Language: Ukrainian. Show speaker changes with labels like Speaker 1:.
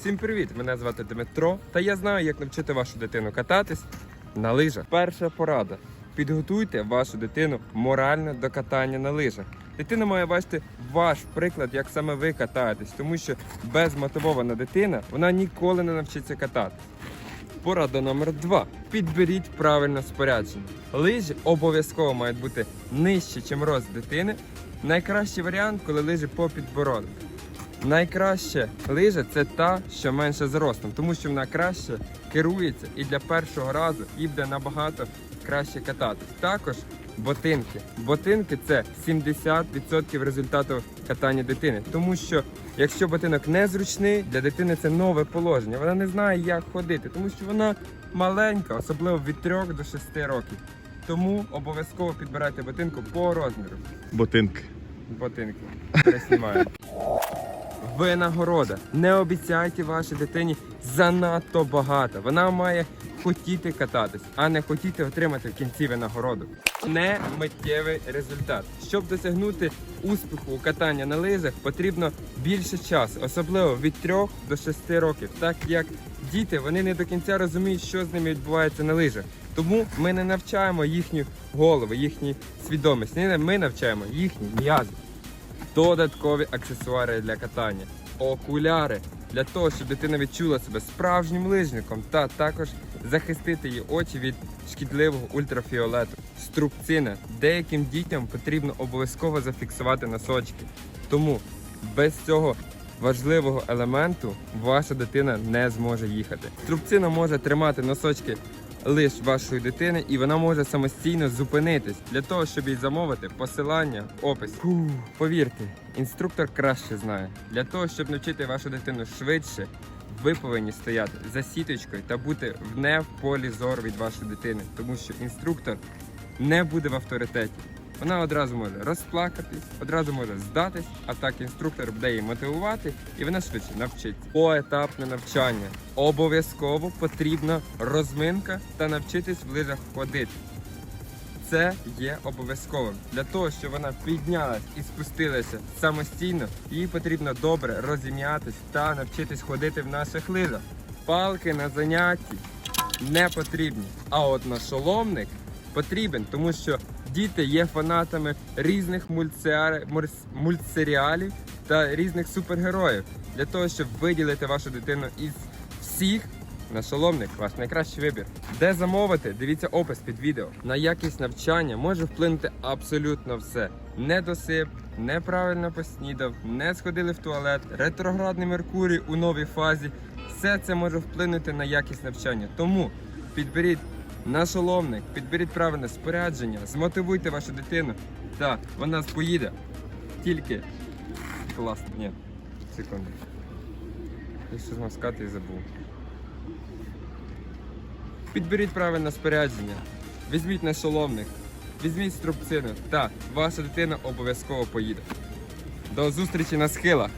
Speaker 1: Усім привіт! Мене звати Дмитро, та я знаю, як навчити вашу дитину кататись на лижах. Перша порада. Підготуйте вашу дитину морально до катання на лижах. Дитина має бачити ваш приклад, як саме ви катаєтесь, тому що безмотивована дитина вона ніколи не навчиться кататись. Порада номер два. Підберіть правильне спорядження. Лижі обов'язково мають бути нижче, ніж рост дитини. Найкращий варіант, коли лижі по підбородок. Найкраща лижа це та, що менше за ростом, тому що вона краще керується і для першого разу їй буде набагато краще кататись. Також ботинки. Ботинки це 70% результату катання дитини. Тому що якщо ботинок незручний, для дитини це нове положення. Вона не знає, як ходити, тому що вона маленька, особливо від 3 до 6 років. Тому обов'язково підбирайте ботинку по розміру.
Speaker 2: Ботинки.
Speaker 1: Ботинки. Переснімаю. Винагорода. Не обіцяйте вашій дитині занадто багато. Вона має хотіти кататись, а не хотіти отримати в кінці винагороду. Не миттєвий результат. Щоб досягнути успіху у катанні на лижах, потрібно більше часу, особливо від 3 до 6 років, так як діти вони не до кінця розуміють, що з ними відбувається на лижах. Тому ми не навчаємо їхню голову, їхню свідомість. Ми навчаємо їхні м'язи додаткові аксесуари для катання, окуляри для того, щоб дитина відчула себе справжнім лижником, та також захистити її очі від шкідливого ультрафіолету. Струбцина. Деяким дітям потрібно обов'язково зафіксувати носочки. Тому без цього важливого елементу ваша дитина не зможе їхати. Струбцина може тримати носочки лиш вашої дитини, і вона може самостійно зупинитись для того, щоб їй замовити посилання в опис. Фух, повірте, інструктор краще знає. Для того, щоб навчити вашу дитину швидше, ви повинні стояти за сіточкою та бути в не в полі зору від вашої дитини, тому що інструктор не буде в авторитеті. Вона одразу може розплакатись, одразу може здатись, а так інструктор буде її мотивувати, і вона швидше навчиться. Поетапне навчання. Обов'язково потрібна розминка та навчитись в лижах ходити. Це є обов'язковим. Для того, щоб вона піднялась і спустилася самостійно, їй потрібно добре розім'ятись та навчитись ходити в наших лижах. Палки на занятті не потрібні. А от нашоломник потрібен, тому що діти є фанатами різних мультсеріалів та різних супергероїв. Для того, щоб виділити вашу дитину із всіх, нашоломник ваш найкращий вибір. Де замовити? Дивіться опис під відео. На якість навчання може вплинути абсолютно все. Недосип, неправильно поснідав, не сходили в туалет, ретроградний Меркурій у новій фазі. Все це може вплинути на якість навчання. Тому підберіть нашоломник, підберіть правильне спорядження, змотивуйте вашу дитину, та вона поїде. Тільки класно. Ні, секунду. Я щось мав і забув. Підберіть правильне спорядження, візьміть нашоломник, візьміть струбцину та ваша дитина обов'язково поїде. До зустрічі на схилах!